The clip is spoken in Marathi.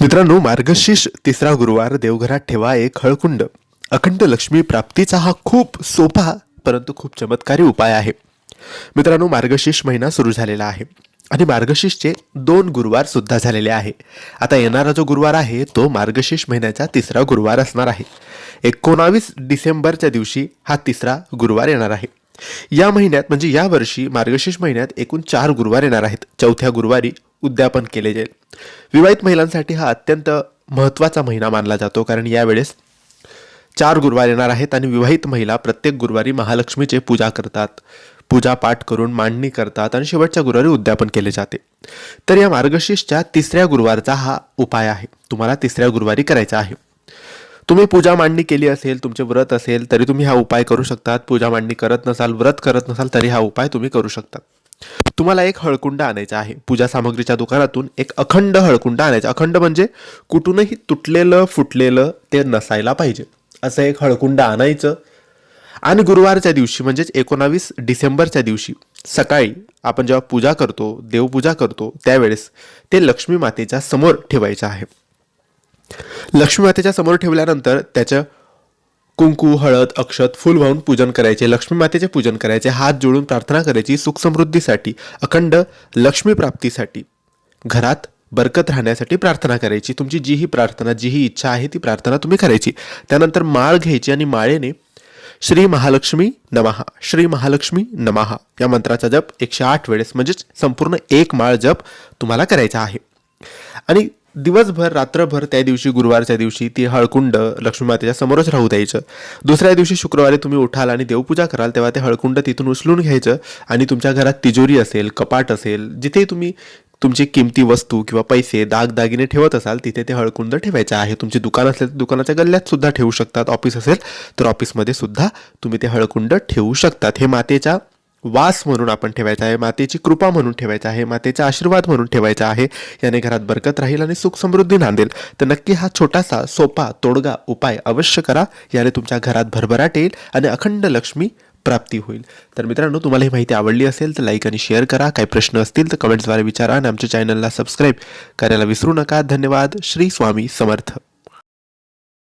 मित्रांनो मार्गशीर्ष तिसरा गुरुवार देवघरात ठेवा एक हळकुंड. अखंड लक्ष्मी प्राप्तीचा हा खूप सोपा परंतु खूप चमत्कारी उपाय आहे. मित्रांनो मार्गशीर्ष महिना सुरू झालेला आहे आणि मार्गशीर्षचे दोन गुरुवार सुद्धा झालेले आहे. आता येणारा जो गुरुवार आहे तो मार्गशीर्ष महिन्याचा तिसरा गुरुवार असणार आहे. एकोणावीस डिसेंबरच्या दिवशी हा तिसरा गुरुवार येणार आहे. या महिन्यात म्हणजे या वर्षी मार्गशीर्ष महिन्यात एकूण चार गुरुवार येणार आहेत. चौथ्या गुरुवारी उद्यापन केले जाईल. विवाहित महिलांसाठी हा अत्यंत महत्त्वाचा महिना मानला जातो कारण यावेळेस चार गुरुवार येणार आहेत आणि विवाहित महिला प्रत्येक गुरुवारी महालक्ष्मीचे पूजा करतात. पूजा पाठ करून मांडणी करतात आणि शेवटच्या गुरुवारी उद्यापन केले जाते. तर या मार्गशीर्षच्या तिसऱ्या गुरुवारचा हा उपाय आहे. तुम्हाला तिसऱ्या गुरुवारी करायचा आहे. तुम्ही पूजा मांडणी केली असेल तुमचे व्रत असेल तरी तुम्ही हा उपाय करू शकतात. पूजा मांडणी करत नसाल व्रत करत नसाल तरी हा उपाय तुम्ही करू शकतात. तुम्हाला एक हळकुंड आणायचा आहे. पूजा सामग्रीच्या दुकानातून एक अखंड हळकुंड आणायचा. अखंड म्हणजे कुठूनही तुटलेलं फुटलेलं ते नसायला पाहिजे. असं एक हळकुंड आणायचं. आणि गुरुवारच्या दिवशी म्हणजेच एकोणावीस डिसेंबरच्या दिवशी सकाळी आपण जेव्हा पूजा करतो देवपूजा करतो त्यावेळेस ते लक्ष्मी मातेच्या समोर ठेवायचं आहे. लक्ष्मी मातेच्या समोर ठेवल्यानंतर त्याचं कुंकू हळद अक्षत फुल वाहून पूजन करायचे लक्ष्मी मातेचे पूजन करायचे हात जोडून प्रार्थना करायची सुखसमृद्धीसाठी अखंड लक्ष्मी प्राप्तीसाठी. घरात बरकत राहण्यासाठी प्रार्थना करायची. तुमची जी ही प्रार्थना जी ही इच्छा आहे ती प्रार्थना तुम्ही करायची. त्यानंतर माळ घ्यायची आणि माळेने श्री महालक्ष्मी नमहा श्री महालक्ष्मी नमहा या मंत्राचा जप एकशे आठ वेळेस म्हणजेच संपूर्ण एक माळ जप तुम्हाला करायचा आहे. आणि दिवसभर रात्रभर त्या दिवशी गुरुवारच्या दिवशी ती हळकुंड लक्ष्मी मातेच्या समोरच राहू द्यायचं. दुसऱ्या दिवशी शुक्रवारी तुम्ही उठाल आणि देवपूजा कराल तेव्हा ते हळकुंड तिथून उचलून घ्यायचं आणि तुमच्या घरात तिजोरी असेल कपाट असेल जिथे तुम्ही तुमची किमती वस्तू किंवा पैसे दागदागिने ठेवत असाल तिथे ते हळकुंड ठेवायचं आहे. तुमचे दुकान असेल तर दुकानाच्या गल्ल्यात सुद्धा ठेवू शकतात. ऑफिस असेल तर ऑफिसमध्ये सुद्धा तुम्ही ते हळकुंड ठेवू शकतात. हे मातेच्या वास म्हणून आपण ठेवायचा आहे मातेची कृपा म्हणून ठेवायचा आहे मातेचा आशीर्वाद म्हणून ठेवायचा आहे याने घरात बरकत राहील आणि सुख समृद्धी नांदेल. तर नक्की हा छोटासा सोपा तोडगा उपाय अवश्य करा याने तुमच्या घरात भरभराट येईल आणि अखंड लक्ष्मी प्राप्ती होईल. तर मित्रांनो तुम्हाला ही माहिती आवडली असेल तर लाईक आणि शेअर करा. काही प्रश्न असतील तर कमेंट्सद्वारे विचारा आणि आमच्या चॅनलला सबस्क्राईब करायला विसरू नका. धन्यवाद. श्री स्वामी समर्थ.